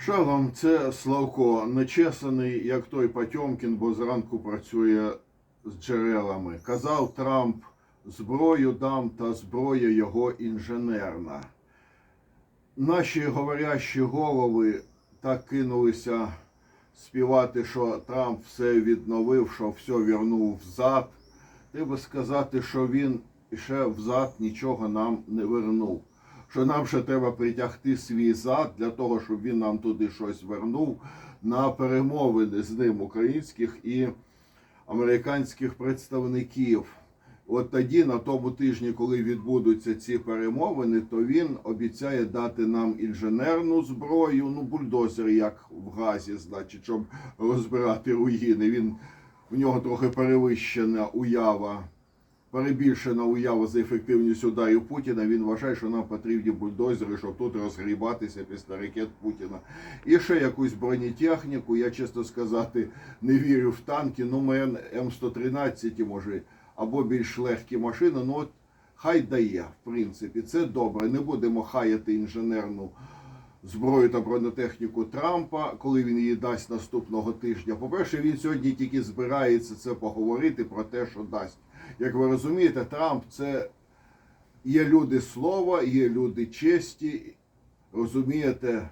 Шалом, це Славко, нечесаний, як той Потьомкін, бо зранку працює з джерелами. Казав Трамп, зброю дам, та зброя його інженерна. Наші говорящі голови так кинулися співати, що Трамп все відновив, що все вернув взад. Треба сказати, що він ще взад нічого нам не вернув. Що нам ще треба притягти свій зад для того, щоб він нам туди щось вернув на перемовини з ним українських і американських представників. От тоді, на тому тижні, коли відбудуться ці перемовини, то він обіцяє дати нам інженерну зброю, ну бульдозер, як в газі, значить, щоб розбирати руїни. Він в нього трохи перевищена уява, перебільшена уява за ефективністю ударів Путіна. Він вважає, що нам потрібні бульдозери, щоб тут розгрібатися після ракет Путіна. І ще якусь бронетехніку. Я чесно сказати, не вірю в танки. Ну, мен М113 може або більш легкі машини. Ну от хай дає, в принципі, це добре. Не будемо хаяти інженерну зброю та бронетехніку Трампа, коли він її дасть наступного тижня. По-перше, він сьогодні тільки збирається це поговорити про те, що дасть. Як ви розумієте, Трамп це є люди слова, є люди честі. Розумієте?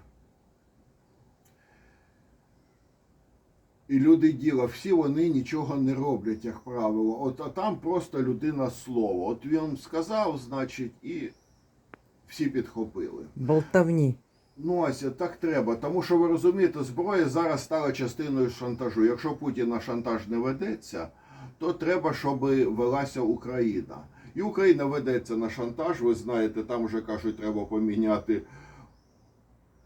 І люди діла, всі вони нічого не роблять, як правило. От а там просто людина слова. От він сказав, значить, і всі підхопили. Болтовні. Ася, так треба. Тому що ви розумієте, зброя зараз стала частиною шантажу. Якщо Путін на шантаж не ведеться, то треба, щоб велася Україна. І Україна ведеться на шантаж. Ви знаєте, там вже кажуть, треба поміняти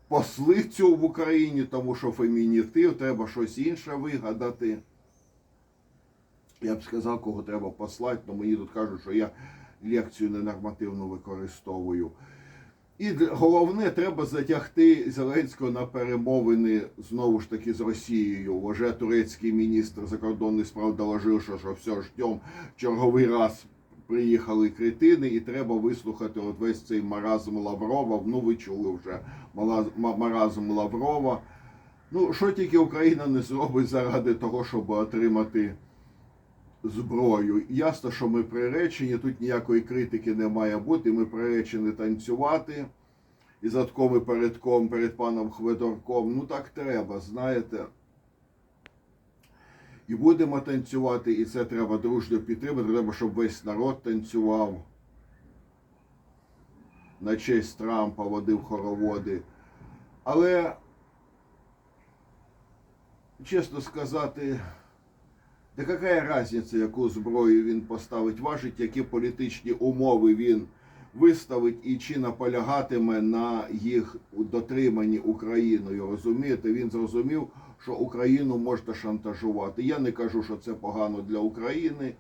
послицю в Україні, тому що фемінітив, треба щось інше вигадати. Я б сказав, кого треба послати, але мені тут кажуть, що я лекцію ненормативно використовую. І головне, треба затягти Зеленського на перемовини знову ж таки з Росією. Уже турецький міністр закордонних справ доложив, що, що все ждем. Черговий раз приїхали критини, і треба вислухати от весь цей маразм Лаврова. Ну, ви чули вже маразм Лаврова. Ну, що тільки Україна не зробить заради того, щоб отримати зброю. Ясно, що ми приречені, тут ніякої критики не має бути. Ми приречені танцювати і задком і передком перед паном Хведорком. Ну так треба, знаєте. І будемо танцювати, і це треба дружньо підтримати. Треба, щоб весь народ танцював. На честь Трампа водив хороводи. Але, чесно сказати, та яка різниця, яку зброю він поставить, важить, які політичні умови він виставить і чи наполягатиме на їх дотриманні Україною. Розумієте, він зрозумів, що Україну можна шантажувати. Я не кажу, що це погано для України.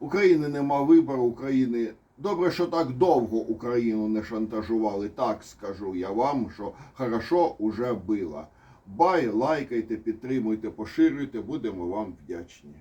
України нема вибору, України. Добре, що так довго Україну не шантажували. Так скажу я вам, що хорошо уже було. Бай, лайкайте, підтримуйте, поширюйте, будемо вам вдячні.